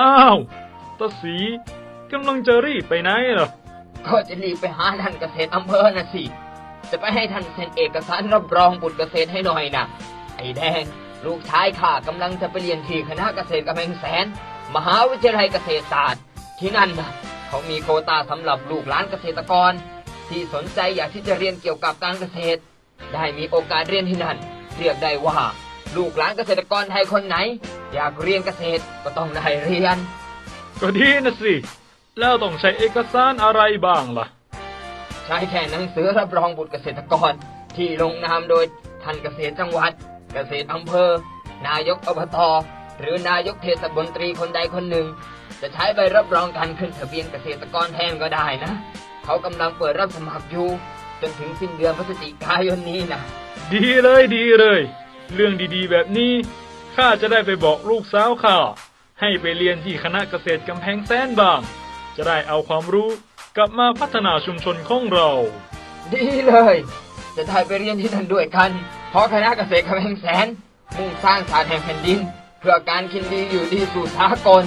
อ้าวตาสีกำลังจะรีบไปไหนเหรอก็จะรีบไปหาท่านเกษตรอำเภอน่ะสิ จะไปให้ท่านเซ็นเอกสารรับรองบุตรเกษตรให้หน่อยนะไอ้แดง ลูกชายข้ากำลังจะไปเรียนที่คณะเกษตรกำแพงแสน มหาวิทยาลัยเกษตรศาสตร์ ที่นั่นนะเขามีโควตาสำหรับลูกหลานเกษตรกร ที่สนใจอยากที่จะเรียนเกี่ยวกับการเกษตร ได้มีโอกาสเรียนที่นั่น เรียกได้ว่า ลูกหลานเกษตรกรไทยคนไหน อยากเรียนเกษตรก็ต้องได้เรียน ก็ดีนะสิ แล้วต้องใช้เอกสารอะไรบ้างล่ะ ใช้แค่หนังสือรับรองบุตรเกษตรกร ที่ลงนามโดยท่านเกษตรจังหวัด เกษตรอำเภอ นายกอบตหรือนายกเทศมนตรีคนใดคนหนึ่ง จะใช้ใบรับรองการขึ้นทะเบียนเกษตรกรแทนก็ได้นะ เขากำลังเปิดรับสมัครอยู่จนถึงสิ้นเดือนพฤศจิกายนนี้นะดีเลยดีเลย เรื่องดีๆ แบบนี้ ข้าจะได้ไปบอกลูกสาวข้าให้ไปเรียนที่คณะเกษตรกำแพงแสนบ้าง จะได้เอาความรู้กลับมาพัฒนาชุมชนของเรา ดีเลย จะได้ไปเรียนที่นั่นด้วยกัน เพราะคณะเกษตรกำแพงแสนมุ่งสร้างศาสตร์แห่งแผ่นดิน เพื่อการกินดีอยู่ดีสู่สากล